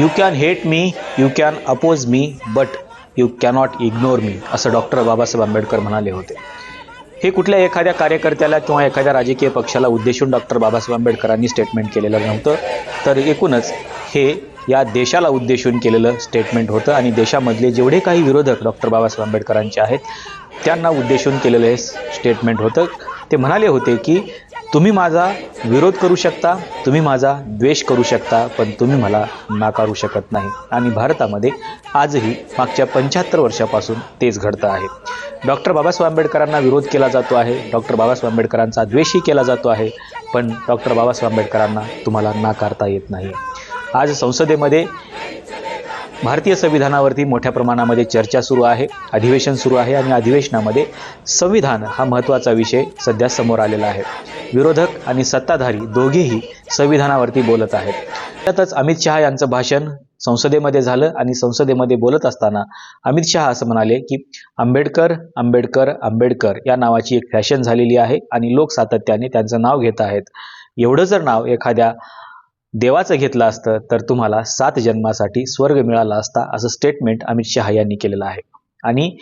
You can hate me you can oppose me but you cannot ignore me असं doctor Babasaheb Ambedkar म्हणाले होते. हे कुठल्या एखाद्या कार्यकर्त्याला किंवा एखाद्या राजकीय पक्षाला उद्देशून डॉक्टर बाबासाहेब आंबेडकरांनी स्टेटमेंट केलेलं नव्हतं तर एकूणच हे या देशाला उद्देशून केलेलं स्टेटमेंट होतं आणि देशामधले जेवढे काही विरोधक डॉक्टर बाबासाहेब आंबेडकरांचे आहेत त्यांना उद्देशून केलेलं हे स्टेटमेंट होतं. ते म्हणाले होते की तुम्ही माझा विरोध करू शकता तुम्ही माझा द्वेष करू शकता पण तुम्ही मला नाकारू शकत नाही. आणि भारतामध्ये आजही मागच्या पंच्याहत्तर वर्षापासून तेच घडतं आहे. डॉक्टर बाबासाहेब आंबेडकरांना विरोध केला जातो आहे डॉक्टर बाबासाहेब आंबेडकरांचा द्वेषही केला जातो आहे पण डॉक्टर बाबासाहेब आंबेडकरांना तुम्हाला नाकारता येत नाही. आज संसदेमध्ये भारतीय संविधानावरती मोठ्या प्रमाणामध्ये चर्चा सुरू आहे अधिवेशन सुरू आहे आणि अधिवेशनामध्ये संविधान हा महत्त्वाचा विषय सध्या समोर आलेला आहे. विरोधक आणि सत्ताधारी दोघेही संविधानावरती बोलत आहेत. त्यातच अमित शहा यांचं भाषण संसदेमध्ये झालं आणि संसदेमध्ये बोलत असताना अमित शहा असं म्हणाले की आंबेडकर आंबेडकर आंबेडकर या नावाची एक फॅशन झालेली आहे आणि लोक सातत्याने त्यांचं नाव घेत आहेत. एवढं जर नाव एखाद्या देवाचं घेतलं असतं तर तुम्हाला सात जन्मासाठी स्वर्ग मिळाला असता असं स्टेटमेंट अमित शहा यांनी केलेलं आहे. आणि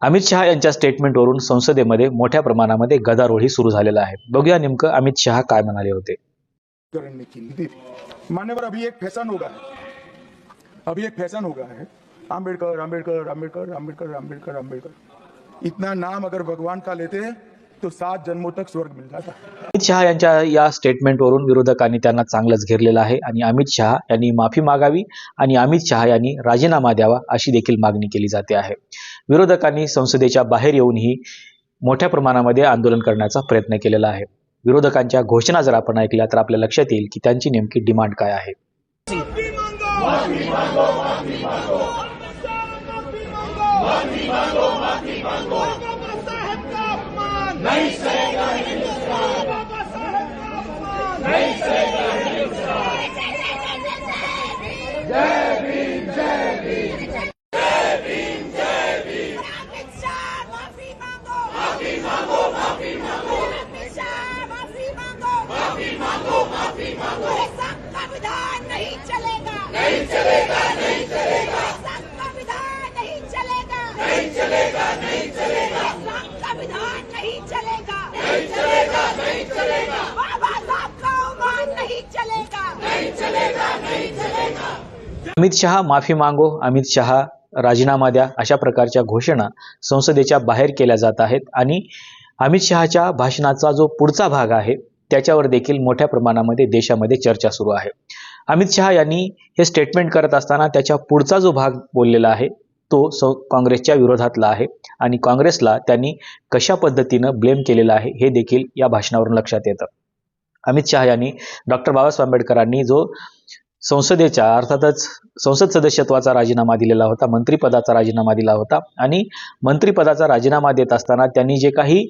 अमित शहा यांच्या स्टेटमेंटवरून संसदेमध्ये मोठ्या प्रमाणामध्ये गदारोळही सुरू झालेला आहे. बघूया नेमकं अमित शहा काय म्हणाले होते. मान्यवर अभी एक फैशन होगा. अभी एक फैशन होगा है. आम्बेडकर आम्बेडकर आम्बेडकर आम्बेडकर आम्बेडकर आम्बेडकर इतना नाम अगर भगवान का लेते हैं तो सात जन्मों तक स्वर्ग मिल जाता। अमित शहा यांच्या या स्टेटमेंटवरून विरोधकांनी त्यांना चांगलंच घेरलेलं आहे आणि अमित शहा यांनी माफी मागावी आणि अमित शहा यांनी राजीनामा द्यावा अशी देखील मागणी केली जाते आहे. विरोधकांनी संसदेच्या बाहेर येऊनही मोठ्या प्रमाणामध्ये आंदोलन करण्याचा प्रयत्न केलेला आहे. विरोधकांच्या घोषणा जर आपण ऐकल्या तर आपल्या लक्षात येईल की त्यांची नेमकी डिमांड काय आहे. नहीं चलेगा बाबा साहेब का अपमान नहीं चलेगा अमित शाह माफी मांगो माफी मांगो माफी मांगो अमित शाह माफी मांगो माफी मांगो माफी मांगो संविधान नहीं चलेगा नहीं चलेगा नहीं चलेगा संविधान नहीं चलेगा नहीं चलेगा नहीं चलेगा संविधान नहीं चलेगा नहीं चलेगा नहीं चलेगा बाबा साहब का अवमान नहीं चलेगा नहीं चलेगा नहीं चलेगा अमित शहा माफी मागो अमित शहा राजीनामा द्या अशा प्रकारच्या घोषणा संसदेच्या बाहेर केल्या जात आहेत. आणि अमित शहाच्या भाषणाचा जो पुढचा भाग आहे त्याच्यावर देखील मोठ्या प्रमाणामध्ये देशामध्ये चर्चा सुरू आहे. अमित शहा यांनी हे स्टेटमेंट करत असताना त्याच्या पुढचा जो भाग बोललेला आहे तो सौ काँग्रेसच्या विरोधातला आहे. आणि काँग्रेसला त्यांनी कशा पद्धतीनं ब्लेम केलेलं आहे हे देखील या भाषणावरून लक्षात येतं. अमित शहा यांनी डॉक्टर बाबासाहेब आंबेडकरांनी जो संसदेच्या अर्थातच संसद सदस्यत्वाचा राजीनामा दिलेला होता मंत्रिपदाचा राजीनामा दिला होता आणि मंत्रिपदाचा राजीनामा देत असताना त्यांनी जे काही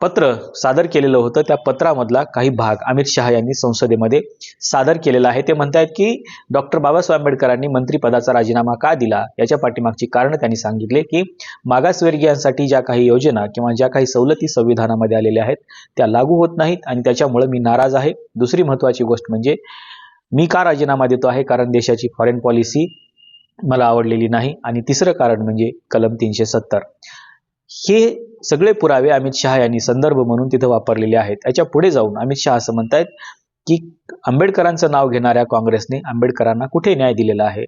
पत्र सादर केलेलं होतं त्या पत्रामधला काही भाग अमित शहा यांनी संसदेमध्ये सादर केलेला आहे. ते म्हणतायत की डॉक्टर बाबासाहेब आंबेडकरांनी मंत्रिपदाचा राजीनामा का दिला? याच्या पाठीमागची कारणं त्यांनी सांगितले की मागासवर्गीयांसाठी ज्या काही योजना किंवा ज्या काही सवलती संविधानामध्ये आलेल्या आहेत त्या लागू होत नाहीत आणि त्याच्यामुळे मी नाराज आहे. दुसरी महत्त्वाची गोष्ट म्हणजे मी का राजीनामा देतो आहे? कारण देशाची फॉरेन पॉलिसी मला आवडलेली नाही. आणि तिसरं कारण म्हणजे कलम तीनशे सत्तर. हे सगळे पुरावे अमित शहा यांनी संदर्भ म्हणून तिथं वापरलेले आहेत. याच्यापुढे जाऊन अमित शहा असं म्हणतायत की आंबेडकरांचं नाव घेणाऱ्या काँग्रेसने आंबेडकरांना कुठे न्याय दिलेला आहे?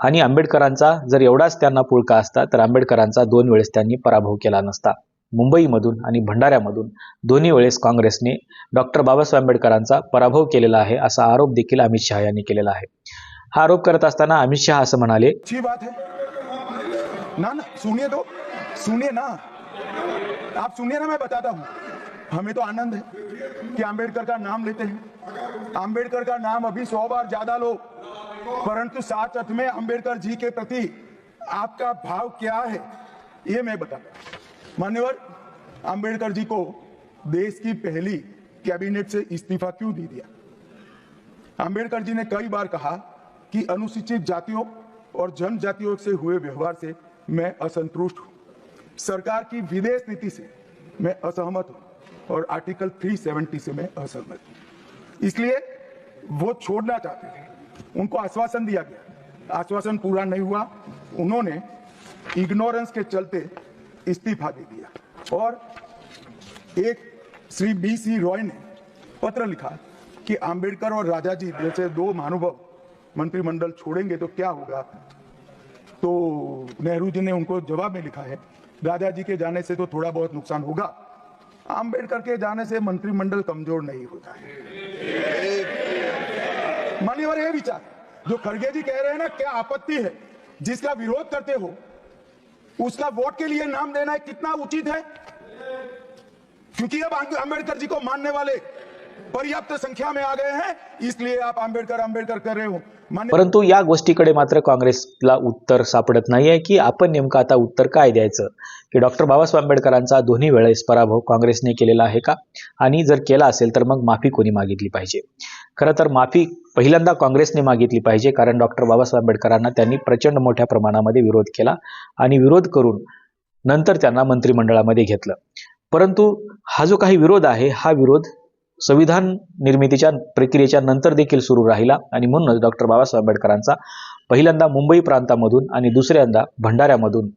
आणि आंबेडकरांचा जर एवढाच त्यांना पुळका असता तर आंबेडकरांचा दोन वेळेस त्यांनी पराभव केला नसता. मुंबईमधून आणि भंडाऱ्यामधून दोन्ही वेळेस काँग्रेसने डॉक्टर बाबासाहेब आंबेडकरांचा पराभव केलेला आहे असा आरोप देखील अमित शहा यांनी केलेला आहे. हा आरोप करत असताना अमित शहा असं म्हणाले बात है. ना ना सुनिए तो सुनिए ना. आप सुनिए ना मैं बताता हूँ. हमें तो आनंद है कि अंबेडकर का नाम लेते हैं। अंबेडकर का नाम अभी सौ बार ज्यादा लो परंतु साथ में अंबेडकर जी के प्रति आपका भाव क्या है ये मैं बताता मान्यवर अंबेडकर जी को देश की पहली कैबिनेट से इस्तीफा क्यों दे दिया? अंबेडकर जी ने कई बार कहा कि अनुसूचित जातियों और जनजातियों से हुए व्यवहार से मैं असंतुष्ट हूँ। सरकार की विदेश नीति से मैं असहमत हूँ और आर्टिकल 370 से मैं असहमत हूँ। इसलिए वो छोड़ना चाहते थे। उनको आश्वासन दिया गया। आश्वासन पूरा नहीं हुआ। उन्होंने इग्नोरेंस के चलते इस्तीफा दे दिया। और एक श्री बी सी रॉय ने पत्र लिखा कि आंबेडकर और राजा जी जैसे दो महानुभव मंत्रिमंडल छोड़ेंगे तो क्या होगा? तो नेहरू जी ने उनको जवाब में लिखा है राजा जी के जाने से तो थोड़ा बहुत नुकसान होगा। आंबेडकर के जाने से मंत्रिमंडल कमज़ोर नहीं होता है। मान्यवर ये विचार, जो खड़गे जी कह रहे हैं ना, क्या आपत्ति है? जिसका विरोध करते हो उसका वोट के लिए नाम देना कितना उचित है? क्योंकि अब अंबेडकर जी को मानने वाले पर्याप्त संख्या में आ गए हैं इसलिए आप आंबेडकर आंबेडकर कर रहे हो। परंतु या गोष्टीकडे मात्र काँग्रेसला उत्तर सापडत नाहीये की आपण नेमकं आता उत्तर काय द्यायचं? की डॉक्टर बाबासाहेब आंबेडकरांचा दोन्ही वेळेस पराभव काँग्रेसने केलेला आहे का? आणि जर केला असेल तर मग माफी कोणी मागितली पाहिजे? खरं तर माफी पहिल्यांदा काँग्रेसने मागितली पाहिजे कारण डॉक्टर बाबासाहेब आंबेडकरांना त्यांनी प्रचंड मोठ्या प्रमाणामध्ये विरोध केला आणि विरोध करून नंतर त्यांना मंत्रिमंडळामध्ये घेतलं. परंतु हा जो काही विरोध आहे हा विरोध संविधान निर्मितीच्या प्रक्रियेच्या नंतर देखील सुरू राहिला. आणि म्हणूनच डॉक्टर बाबासाहेब आंबेडकरांचा पहिल्यांदा मुंबई प्रांतामधून आणि दुसऱ्यांदा भंडाऱ्यामधून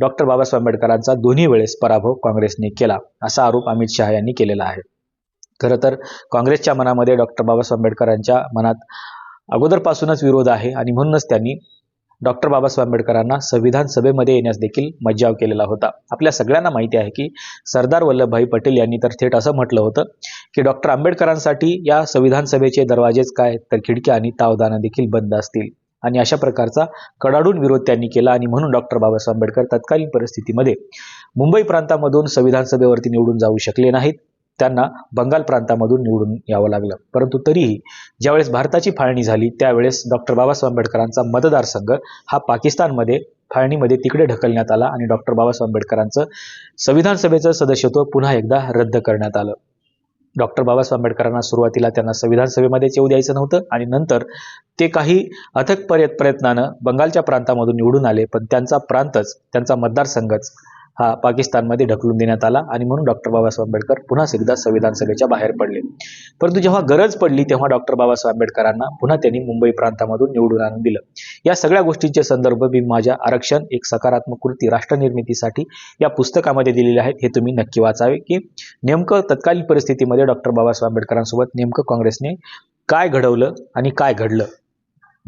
डॉक्टर बाबासाहेब आंबेडकरांचा दोन्ही वेळेस पराभव काँग्रेसने केला असा आरोप अमित शहा यांनी केलेला आहे. खरं तर काँग्रेसच्या मनामध्ये डॉक्टर बाबासाहेब आंबेडकरांच्या मनात अगोदरपासूनच विरोध आहे आणि म्हणूनच त्यांनी डॉक्टर बाबासाहेब आंबेडकरांना संविधान सभेमध्ये येण्यास देखील मज्जाव केलेला होता. आपल्या सगळ्यांना माहिती आहे की सरदार वल्लभभाई पटेल यांनी तर थेट असं म्हटलं होतं की डॉक्टर आंबेडकरांसाठी या संविधान सभेचे दरवाजेच काय तर खिडक्या आणि तावदानं देखील बंद असतील. आणि अशा प्रकारचा कडाडून विरोध त्यांनी केला आणि म्हणून डॉक्टर बाबासाहेब आंबेडकर तत्कालीन परिस्थितीमध्ये मुंबई प्रांतामधून संविधान सभेवरती निवडून जाऊ शकले नाहीत. त्यांना बंगाल प्रांतामधून निवडून यावं लागलं. परंतु तरीही ज्यावेळेस भारताची फाळणी झाली त्यावेळेस डॉक्टर बाबासाहेब आंबेडकरांचा मतदारसंघ हा पाकिस्तानमध्ये फाळणीमध्ये तिकडे ढकलण्यात आला आणि डॉक्टर बाबासाहेब आंबेडकरांचं संविधान सभेचं सदस्यत्व पुन्हा एकदा रद्द करण्यात आलं. डॉक्टर बाबासाहेब आंबेडकरांना सुरुवातीला त्यांना संविधान सभेमध्येच येऊ द्यायचं नव्हतं आणि नंतर ते काही अथक पर्यत प्रयत्नानं बंगालच्या प्रांतामधून निवडून आले पण त्यांचा प्रांतच त्यांचा मतदारसंघच हा पाकिस्तानमध्ये ढकलून देण्यात आला आणि म्हणून डॉक्टर बाबासाहेब आंबेडकर पुन्हा एकदा संविधान सभेच्या बाहेर पडले. परंतु जेव्हा गरज पडली तेव्हा डॉक्टर बाबासाहेब आंबेडकरांना पुन्हा त्यांनी मुंबई प्रांतामधून निवडून आणून दिलं. या सगळ्या गोष्टींचे संदर्भ मी माझ्या आरक्षण एक सकारात्मक कृती राष्ट्र निर्मितीसाठी या पुस्तकामध्ये दिलेले आहेत हे तुम्ही नक्की वाचावे की नेमकं तत्कालीन परिस्थितीमध्ये डॉक्टर बाबासाहेब आंबेडकरांसोबत नेमकं काँग्रेसने काय घडवलं आणि काय घडलं?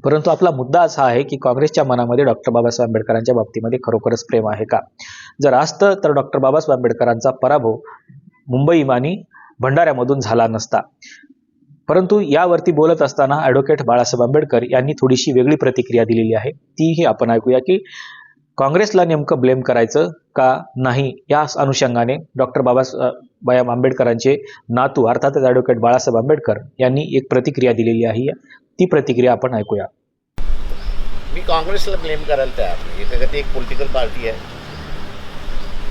परंतु आपला मुद्दा असा आहे की काँग्रेसच्या मनामध्ये डॉक्टर बाबासाहेब आंबेडकरांच्या बाबतीमध्ये खरोखरच प्रेम आहे का? जर असतं तर डॉक्टर बाबासाहेब आंबेडकरांचा पराभव मुंबई आणि भंडाऱ्यामधून झाला नसता. परंतु यावरती बोलत असताना ॲडव्होकेट बाळासाहेब आंबेडकर यांनी थोडीशी वेगळी प्रतिक्रिया दिलेली आहे. तीही आपण ऐकूया की काँग्रेसला नेमकं ब्लेम करायचं का नाही या अनुषंगाने डॉक्टर बाबासाहेब आंबेडकरांचे नातू अर्थातच ॲडव्होकेट बाळासाहेब आंबेडकर यांनी एक प्रतिक्रिया दिलेली आहे. ती प्रतिक्रिया आपण ऐकूया. मी काँग्रेसला ब्लेम करायला तयार नाही. ती एक पॉलिटिकल पार्टी आहे.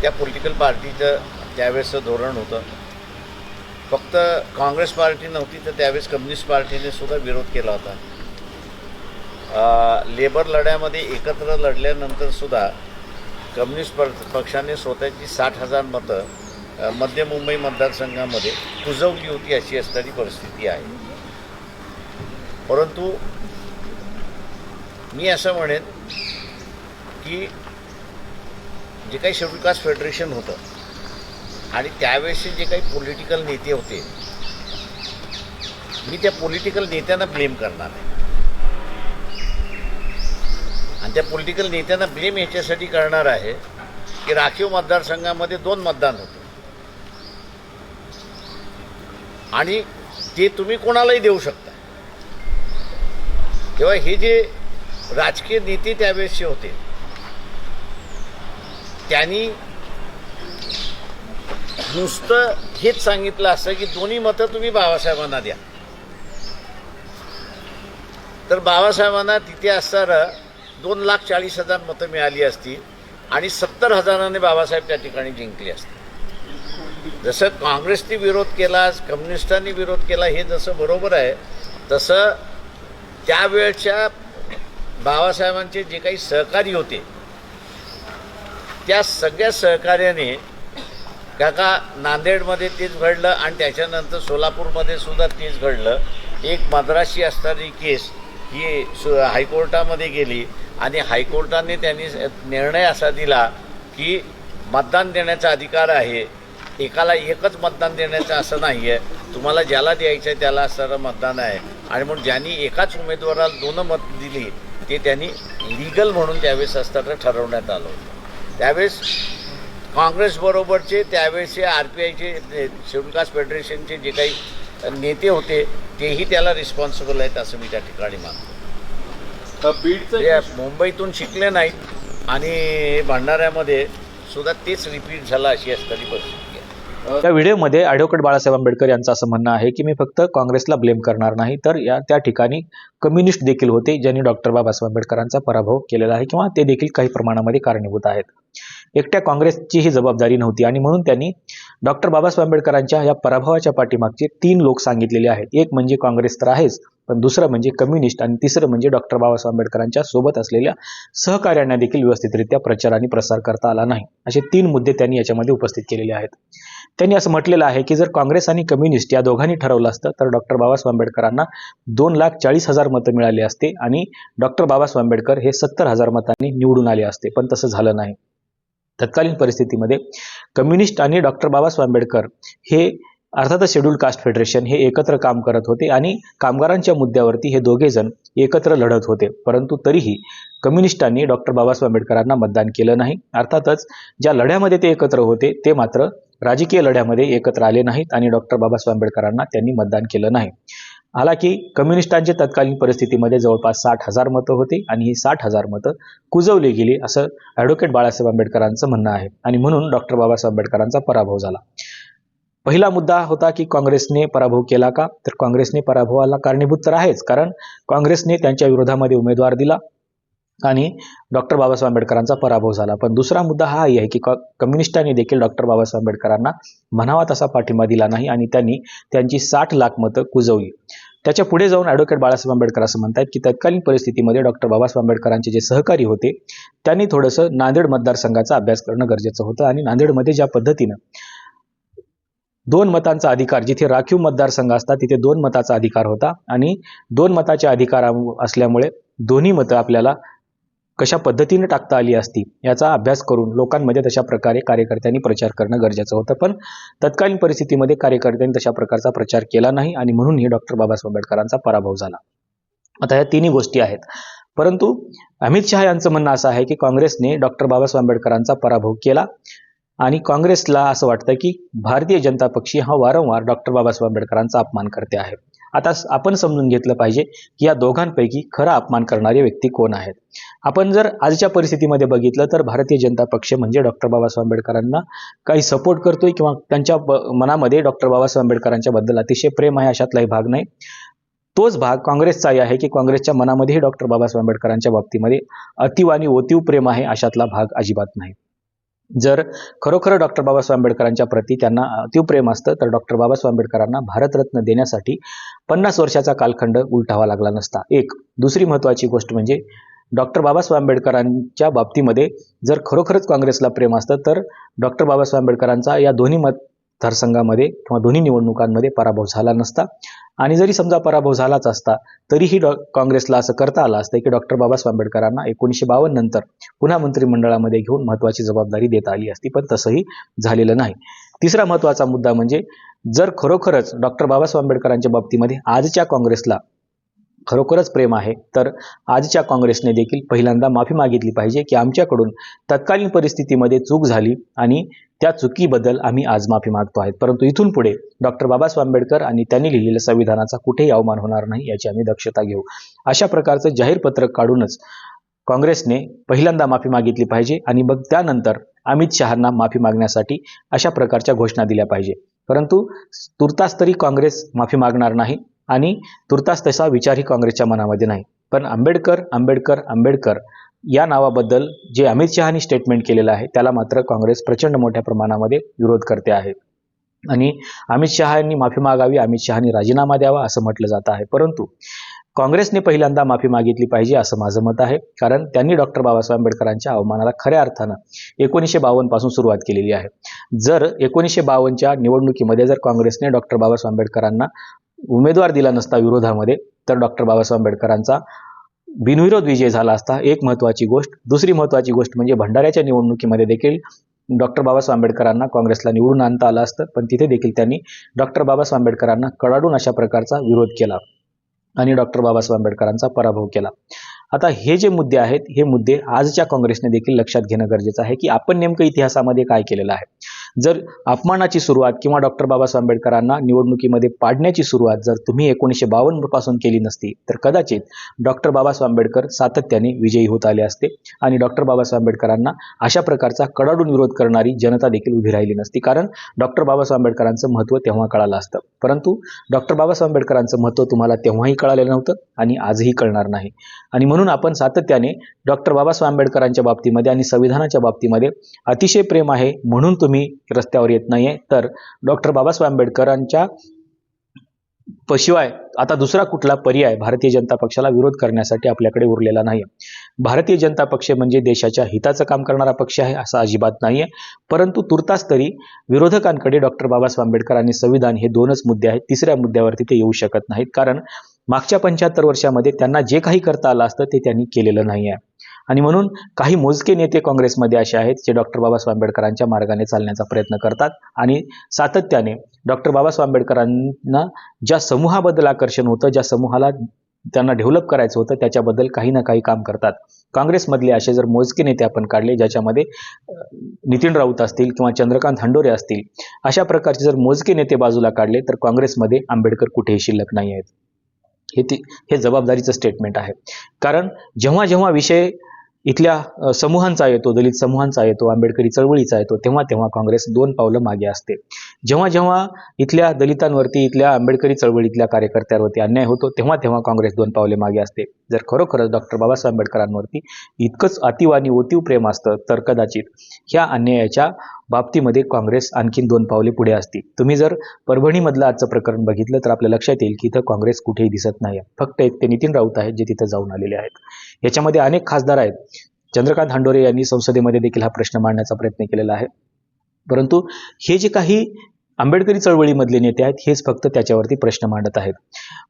त्या पॉलिटिकल पार्टीचं त्यावेळेसचं धोरण होतं. फक्त काँग्रेस पार्टी नव्हती तर त्यावेळेस कम्युनिस्ट पार्टीने सुद्धा विरोध केला होता. लेबर लढ्यामध्ये एकत्र लढल्यानंतर सुद्धा कम्युनिस्ट प- पक्षाने स्वतःची साठ हजार मतं मध्य मुंबई मतदारसंघामध्ये कुजवली होती अशी असणारी परिस्थिती आहे. परंतु मी असं म्हणेन की जे काही शेड्यूल कास्ट फेडरेशन होतं आणि त्यावेळेसचे जे काही पॉलिटिकल नेते होते मी त्या पॉलिटिकल नेत्यांना ब्लेम करणार आहे आणि त्या पॉलिटिकल नेत्यांना ब्लेम याच्यासाठी करणार आहे की राखीव मतदारसंघामध्ये दोन मतदान होते. आणि ते तुम्ही कोणालाही देऊ शकता. तेव्हा हे जे राजकीय नेते त्यावेळेसचे होते त्यांनी नुसतं हेच सांगितलं असतं की दोन्ही मतं तुम्ही बाबासाहेबांना द्या. तर बाबासाहेबांना तिथे असणारं दोन लाख चाळीस हजार मतं मिळाली असती आणि सत्तर हजाराने बाबासाहेब त्या ठिकाणी जिंकले असते. जसं काँग्रेसने विरोध केला कम्युनिस्टांनी विरोध केला हे जसं बरोबर आहे तसं त्यावेळच्या बाबासाहेबांचे जे काही सहकारी होते त्या सगळ्या सहकार्याने काका नांदेडमध्ये तेच घडलं आणि त्याच्यानंतर सोलापूरमध्ये सुद्धा तेच घडलं. एक मद्राशी असणारी केस ही सु हायकोर्टामध्ये गेली. आणि हायकोर्टाने त्यांनी निर्णय असा दिला की मतदान देण्याचा अधिकार आहे. एकाला एकच मतदान देण्याचं असं नाही आहे तुम्हाला ज्याला द्यायचं आहे त्याला असणारं मतदान आहे. आणि म्हणून ज्यांनी एकाच उमेदवाराला दोन मत दिली ते त्यांनी लिगल म्हणून त्यावेळेस असताना ठरवण्यात आलं होतं. त्यावेळेस काँग्रेसबरोबरचे त्यावेळेसचे आर पी आयचे शेड्यूल फेडरेशनचे जे काही नेते होते तेही त्याला रिस्पॉन्सिबल आहेत असं मी त्या ठिकाणी मानतो. बीडचं मुंबईतून शिकले नाहीत आणि भंडाऱ्यामध्ये सुद्धा तेच रिपीट झालं अशी असणारी परिस्थिती आहे. त्या व्हिडिओमध्ये ॲडव्होकेट बाळासाहेब आंबेडकर यांचं असं म्हणणं आहे की मी फक्त काँग्रेसला ब्लेम करणार नाही तर या त्या ठिकाणी कम्युनिस्ट देखील होते ज्यांनी डॉक्टर बाबासाहेब आंबेडकरांचा पराभव केलेला आहे किंवा ते देखील काही प्रमाणामध्ये कारणीभूत आहेत. एकट्या काँग्रेसची ही जबाबदारी नव्हती आणि म्हणून त्यांनी डॉक्टर बाबासाहेब आंबेडकरांच्या या पराभवाच्या पाठीमागचे तीन लोक सांगितलेले आहेत. एक म्हणजे काँग्रेस तर आहेच पण दुसरं म्हणजे कम्युनिस्ट आणि तिसरं म्हणजे डॉक्टर बाबासाहेब आंबेडकरांच्या सोबत असलेल्या सहकार्यांना देखील व्यवस्थितरित्या प्रचार आणि प्रसार करता आला नाही. असे तीन मुद्दे त्यांनी याच्यामध्ये उपस्थित केलेले आहेत. त्यांनी असं म्हटलेलं आहे की जर काँग्रेस आणि कम्युनिस्ट या दोघांनी ठरवलं असतं तर डॉक्टर बाबासाहेब आंबेडकरांना दोन लाख चाळीस हजार मतं मिळाली असते आणि डॉक्टर बाबासाहेब आंबेडकर हे सत्तर हजार मतांनी निवडून आले असते. पण तसं झालं नाही. तत्कालीन परिस्थितीमध्ये कम्युनिस्ट आणि डॉक्टर बाबासाहेब आंबेडकर हे अर्थातच शेड्यूल कास्ट फेडरेशन हे एकत्र काम करत होते आणि कामगारांच्या मुद्द्यावरती हे दोघेजण एकत्र लढत होते. परंतु तरीही कम्युनिस्टांनी डॉक्टर बाबासाहेब आंबेडकरांना मतदान केलं नाही. अर्थातच ज्या लढ्यामध्ये ते एकत्र होते ते मात्र राजकीय लढ्यामध्ये एकत्र आले नाहीत आणि डॉक्टर बाबासाहेब आंबेडकरांना त्यांनी मतदान केलं नाही. हालाकी कम्युनिस्टांचे तत्कालीन परिस्थितीमध्ये जवळपास साठ हजार मतं होती आणि ही साठ हजार मतं कुजवली गेली असं ॲडव्होकेट बाळासाहेब आंबेडकरांचं म्हणणं आहे. आणि म्हणून डॉक्टर बाबासाहेब आंबेडकरांचा पराभव झाला. पहिला मुद्दा होता की काँग्रेसने पराभव केला का? तर काँग्रेसने पराभवाला कारणीभूत तर आहेच कारण काँग्रेसने त्यांच्या विरोधामध्ये उमेदवार दिला आणि डॉक्टर बाबासाहेब आंबेडकरांचा पराभव झाला. पण दुसरा मुद्दा हा आहे की कम्युनिस्टांनी देखील डॉक्टर बाबासाहेब आंबेडकरांना म्हणावा तसा पाठिंबा दिला नाही आणि त्यांनी त्यांची साठ लाख मतं कुजवली. त्याच्या पुढे जाऊन ॲडव्होकेट बाळासाहेब आंबेडकर असं म्हणतात की तत्कालीन परिस्थितीमध्ये डॉक्टर बाबासाहेब आंबेडकरांचे जे सहकारी होते त्यांनी थोडंसं नांदेड मतदारसंघाचा अभ्यास करणं गरजेचं होतं आणि नांदेडमध्ये ज्या पद्धतीनं दोन मतांचा अधिकार जिथे राखीव मतदारसंघ असतात तिथे दोन मताचा अधिकार होता. आणि दोन मताच्या अधिकार असल्यामुळे दोन्ही मतं आपल्याला कशा पद्धतीने टाकता आली असती याचा अभ्यास करून लोकांमध्ये तशा प्रकारे कार्यकर्त्यांनी प्रचार करणं गरजेचं होतं. पण तत्कालीन परिस्थितीमध्ये कार्यकर्त्यांनी तशा प्रकारचा प्रचार केला नाही आणि म्हणूनही डॉक्टर बाबासाहेब आंबेडकरांचा पराभव झाला. आता या तिन्ही गोष्टी आहेत. परंतु अमित शहा यांचं म्हणणं असं आहे की काँग्रेसने डॉक्टर बाबासाहेब आंबेडकरांचा पराभव केला. आणि काँग्रेसला असं वाटतं की भारतीय जनता पक्षी हा वारंवार डॉक्टर बाबासाहेब आंबेडकरांचा अपमान करते आहे. आता आपण समजून घेतलं पाहिजे की या दोघांपैकी खरा अपमान करणारे व्यक्ती कोण आहेत? आपण जर आजच्या परिस्थितीमध्ये बघितलं तर भारतीय जनता पक्ष म्हणजे डॉक्टर बाबासाहेब आंबेडकरांना काही सपोर्ट करतोय किंवा त्यांच्या ब- मनामध्ये डॉक्टर बाबासाहेब आंबेडकरांच्या बद्दल अतिशय प्रेम आहे अशातलाही भाग नाही. तोच भाग काँग्रेसचाही आहे की काँग्रेसच्या मनामध्येही डॉक्टर बाबासाहेब आंबेडकरांच्या बाबतीमध्ये अतिव आणि ओतीव प्रेम आहे अशातला भाग अजिबात नाही. जर खरोखर डॉक्टर बाबासाहेब आंबेडकरांच्या प्रती त्यांना अतिव प्रेम असतं तर डॉक्टर बाबासाहेब आंबेडकरांना भारतरत्न देण्यासाठी पन्नास वर्षाचा कालखंड उलटावा लागला नसता. एक दुसरी महत्त्वाची गोष्ट म्हणजे डॉक्टर बाबासाहेब आंबेडकरांच्या बाबतीमध्ये जर खरोखरच काँग्रेसला प्रेम असतं तर डॉक्टर बाबासाहेब आंबेडकरांचा या दोन्ही मत मतदारसंघामध्ये किंवा दोन्ही निवडणुकांमध्ये पराभव झाला नसता. आणि जरी समजा पराभव झालाच असता तरीही डॉ काँग्रेसला असं करता आलं असतं की डॉक्टर बाबासाहेब आंबेडकरांना एकोणीसशे बावन्न नंतर पुन्हा मंत्रिमंडळामध्ये घेऊन महत्त्वाची जबाबदारी देता आली असती पण तसंही झालेलं नाही. तिसरा महत्त्वाचा मुद्दा म्हणजे जर खरोखरच डॉक्टर बाबासाहेब आंबेडकरांच्या बाबतीमध्ये आजच्या काँग्रेसला खरोखरच प्रेम आहे. तर आजच्या काँग्रेसने देखील पहिल्यांदा माफी मागितली पाहिजे की आमच्याकडून तत्कालीन परिस्थितीमध्ये चूक झाली आणि त्या चुकीबद्दल आम्ही आज माफी मागतो आहेत. परंतु इथून पुढे डॉक्टर बाबासाहेब आंबेडकर आणि त्यांनी लिहिलेल्या संविधानाचा कुठेही अवमान होणार नाही याची आम्ही दक्षता घेऊ. अशा प्रकारचं जाहीर पत्रक काढूनच काँग्रेसने पहिल्यांदा माफी मागितली पाहिजे आणि मग त्यानंतर अमित शहांना माफी मागण्यासाठी अशा प्रकारच्या घोषणा दिल्या पाहिजे. परंतु तुर्तास तरी काँग्रेस माफी मागणार नाही. आणि तुर्तास तसा विचारही काँग्रेसच्या मनामध्ये नाही. पण आंबेडकर आंबेडकर आंबेडकर या नावाबद्दल जे अमित शहानी स्टेटमेंट केलेलं आहे त्याला मात्र काँग्रेस प्रचंड मोठ्या प्रमाणामध्ये विरोध करते आहे. आणि अमित शहा यांनी माफी मागावी अमित शहानी राजीनामा द्यावा असं म्हटलं जात आहे. परंतु काँग्रेसने पहिल्यांदा माफी मागितली पाहिजे असं माझं मत आहे. कारण त्यांनी डॉक्टर बाबासाहेब आंबेडकरांच्या अवमानाला खऱ्या अर्थानं एकोणीसशे बावन्नपासून सुरुवात केलेली आहे. जर एकोणीसशे बावन्नच्या निवडणुकीमध्ये जर काँग्रेसने डॉक्टर बाबासाहेब आंबेडकरांना उमेदवार दिला नसता विरोधामध्ये तर डॉक्टर बाबासाहेब आंबेडकरांचा बिनविरोध विजय झाला असता एक महत्त्वाची गोष्ट. दुसरी महत्त्वाची गोष्ट म्हणजे भंडाऱ्याच्या निवडणुकीमध्ये देखील डॉक्टर बाबासाहेब आंबेडकरांना काँग्रेसला निवडून आणता आलं असतं पण तिथे देखील त्यांनी डॉक्टर बाबासाहेब आंबेडकरांना कडाडून अशा प्रकारचा विरोध केला आणि डॉक्टर बाबासाहेब आंबेडकरांचा पराभव केला. आता हे जे मुद्दे आहेत हे मुद्दे आजच्या काँग्रेसने देखील लक्षात घेणं गरजेचं आहे की आपण नेमकं इतिहासामध्ये काय केलेलं आहे. जर अपमानाची सुरुवात किंवा डॉक्टर बाबासाहेब आंबेडकरांना निवडणुकीमध्ये पाडण्याची सुरुवात जर तुम्ही एकोणीसशे बावन्नपासून केली नसती तर कदाचित डॉक्टर बाबासाहेब आंबेडकर सातत्याने विजयी होत आले असते आणि डॉक्टर बाबासाहेब आंबेडकरांना अशा प्रकारचा कडाडून विरोध करणारी जनता देखील उभी राहिली नसती. कारण डॉक्टर बाबासाहेब आंबेडकरांचं महत्त्व तेव्हा कळालं असतं. परंतु डॉक्टर बाबासाहेब आंबेडकरांचं महत्त्व तुम्हाला तेव्हाही कळालेलं नव्हतं आणि आजही कळणार नाही. आणि म्हणून आपण सातत्याने डॉक्टर बाबासाहेब आंबेडकरांच्या बाबतीमध्ये आणि संविधानाच्या बाबतीमध्ये अतिशय प्रेम आहे म्हणून तुम्ही रस्त्यावर येत नाहीये. तर डॉक्टर बाबासाहेब आंबेडकरांच्या पशिवाय शिवाय आता दुसरा कुठला पर्याय भारतीय जनता पक्षाला विरोध करण्यासाठी आपल्याकडे उरलेला नाही भारतीय जनता पक्ष म्हणजे देशाच्या हिताचं काम करणारा पक्ष आहे असं अजिबात नाहीये. परंतु तुर्तास तरी विरोधकांकडे डॉक्टर बाबासाहेब आंबेडकर आणि संविधान हे दोनच मुद्दे आहेत. तिसऱ्या मुद्द्यावरती ते येऊ शकत नाहीत कारण मागच्या पंच्याहत्तर वर्षामध्ये त्यांना जे काही करता आलं असतं ते त्यांनी केलेलं नाही आहे आणि म्हणून काही मोजके नेते काँग्रेसमध्ये असे आहेत जे डॉक्टर बाबासाहेब आंबेडकरांच्या मार्गाने चालण्याचा प्रयत्न करतात आणि सातत्याने डॉक्टर बाबासाहेब आंबेडकरांना ज्या समूहाबद्दल आकर्षण होतं ज्या समूहाला त्यांना डेव्हलप करायचं होतं त्याच्याबद्दल काही ना काही काम करतात. काँग्रेसमधले असे जर मोजके नेते आपण काढले ज्याच्यामध्ये नितीन राऊत असतील किंवा चंद्रकांत हंडोरे असतील अशा प्रकारचे जर मोजके नेते बाजूला काढले तर काँग्रेसमध्ये आंबेडकर कुठेही शिल्लक नाही आहेत हे ती हे जबाबदारीचं स्टेटमेंट आहे. कारण जेव्हा जेव्हा विषय इथल्या समूहांचा येतो दलित समूहांचा येतो आंबेडकरी चळवळीचा येतो तेव्हा तेव्हा काँग्रेस दोन पावलं मागे असते. जेव्हा जेव्हा इथल्या दलितांवरती इथल्या आंबेडकरी चळवळीतल्या कार्यकर्त्यांवरती अन्याय होतो तेव्हा तेव्हा काँग्रेस दोन पावले मागे असते. जर खरोखरच डॉक्टर बाबासाहेब आंबेडकरांवरती इतकंच अतिव आणि ओतीव प्रेम असतं तर कदाचित ह्या अन्यायाच्या बाबतीमध्ये काँग्रेस आणखीन दोन पावले पुढे असतील. तुम्ही जर परभणीमधलं आजचं प्रकरण बघितलं तर आपल्या लक्षात येईल की इथं काँग्रेस कुठेही दिसत नाही. फक्त एक ते नितीन राऊत आहेत जे तिथं जाऊन आलेले आहेत. याच्यामध्ये अनेक खासदार आहेत. चंद्रकांत हांडोरे यांनी संसदेमध्ये देखील हा प्रश्न मांडण्याचा प्रयत्न केलेला आहे. परंतु हे जे काही आंबेडकरी चळवळीमधले नेते आहेत हेच फक्त त्याच्यावरती प्रश्न मांडत आहेत.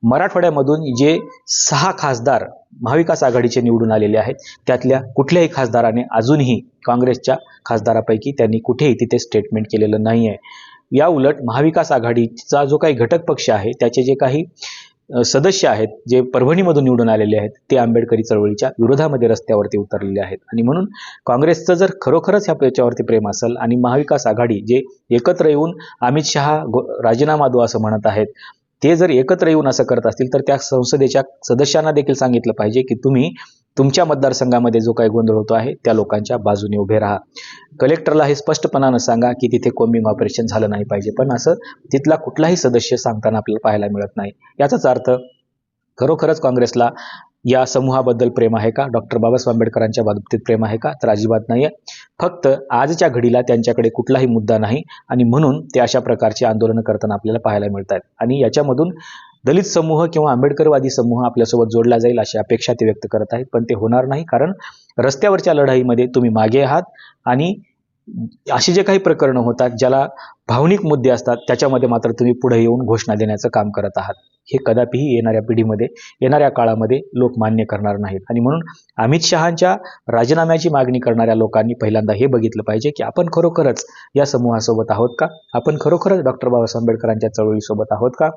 मराठवाड्यामधून जे सहा खासदार महाविकास आघाडीचे निवडून आलेले आहेत त्यातल्या कुठल्याही खासदाराने अजूनही काँग्रेसच्या खासदारापैकी त्यांनी कुठेही तिथे स्टेटमेंट केलेलं नाही आहे या उलट महाविकास आघाडीचा जो काही घटक पक्ष आहे त्याचे जे काही सदस्य आहेत जे परभणीमधून निवडून आलेले आहेत ते आंबेडकरी चळवळीच्या विरोधामध्ये रस्त्यावरती उतरलेले आहेत. आणि म्हणून काँग्रेसचं जर खरोखरच ह्या याच्यावरती प्रेम असेल आणि महाविकास आघाडी जे एकत्र येऊन अमित शहा गो- राजीनामा दो असं म्हणत आहेत ते जर एकत्र येऊन असं करत असतील तर त्या संसदेच्या सदस्यांना देखील सांगितलं पाहिजे की तुम्ही तुमच्या मतदारसंघामध्ये जो काही गोंधळ होतो आहे त्या लोकांच्या बाजूने उभे राहा. कलेक्टरला हे स्पष्टपणानं सांगा की तिथे कोम्बिंग ऑपरेशन झालं नाही पाहिजे. पण असं तिथला कुठलाही सदस्य सांगताना आपल्याला पाहायला मिळत नाही. याचाच अर्थ खरोखरच काँग्रेसला या समूहाबद्दल प्रेम आहे का? डॉक्टर बाबासाहेब आंबेडकरांच्या बाबतीत प्रेम आहे का? तर अजिबात नाही आहे फक्त आजच्या घडीला त्यांच्याकडे कुठलाही मुद्दा नाही आणि म्हणून ते अशा प्रकारची आंदोलनं करताना आपल्याला पाहायला मिळत आहेत आणि याच्यामधून दलित समूह किंवा आंबेडकरवादी समूह आपल्यासोबत जोडला जाईल अशी अपेक्षा ते व्यक्त करत आहेत. पण ते होणार नाही कारण रस्त्यावरच्या लढाईमध्ये तुम्ही मागे आहात आणि अशी जे काही प्रकरणं होतात ज्याला भावनिक मुद्दे असतात त्याच्यामध्ये मात्र तुम्ही पुढे येऊन घोषणा देण्याचं काम करत आहात. हे कदापिही येणाऱ्या पिढीमध्ये येणाऱ्या काळामध्ये लोक मान्य करणार नाहीत. आणि म्हणून अमित शहांच्या राजीनाम्याची मागणी करणाऱ्या लोकांनी पहिल्यांदा हे बघितलं पाहिजे की आपण खरोखरच या समूहासोबत आहोत का? आपण खरोखरच डॉक्टर बाबासाहेब आंबेडकरांच्या चळवळीसोबत आहोत का?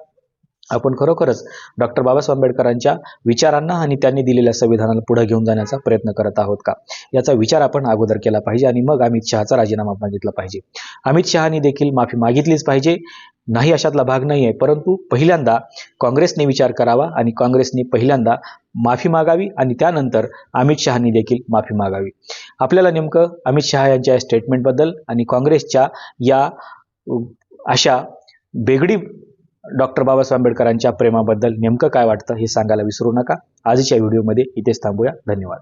आपण खरोखरच डॉक्टर बाबासाहेब आंबेडकरांच्या विचारांना आणि त्यांनी दिलेल्या संविधानाला पुढे घेऊन जाण्याचा प्रयत्न करत आहोत का? याचा विचार आपण अगोदर केला पाहिजे आणि मग अमित शहाचा राजीनामा मागितला पाहिजे. अमित शहानी देखील माफी मागितलीच पाहिजे. नाही अशातला भाग नाही आहे परंतु पहिल्यांदा काँग्रेसने विचार करावा आणि काँग्रेसने पहिल्यांदा माफी मागावी आणि त्यानंतर अमित शहानी देखील माफी मागावी. आपल्याला नेमकं अमित शहा यांच्या स्टेटमेंटबद्दल आणि काँग्रेसच्या या अशा बेगडी डॉक्टर बाबासाहेब आंबेडकरांच्या प्रेमाबद्दल नेमकं काय वाटतं हे सांगायला विसरू नका. आजच्या व्हिडिओमध्ये इथेच थांबूया. धन्यवाद.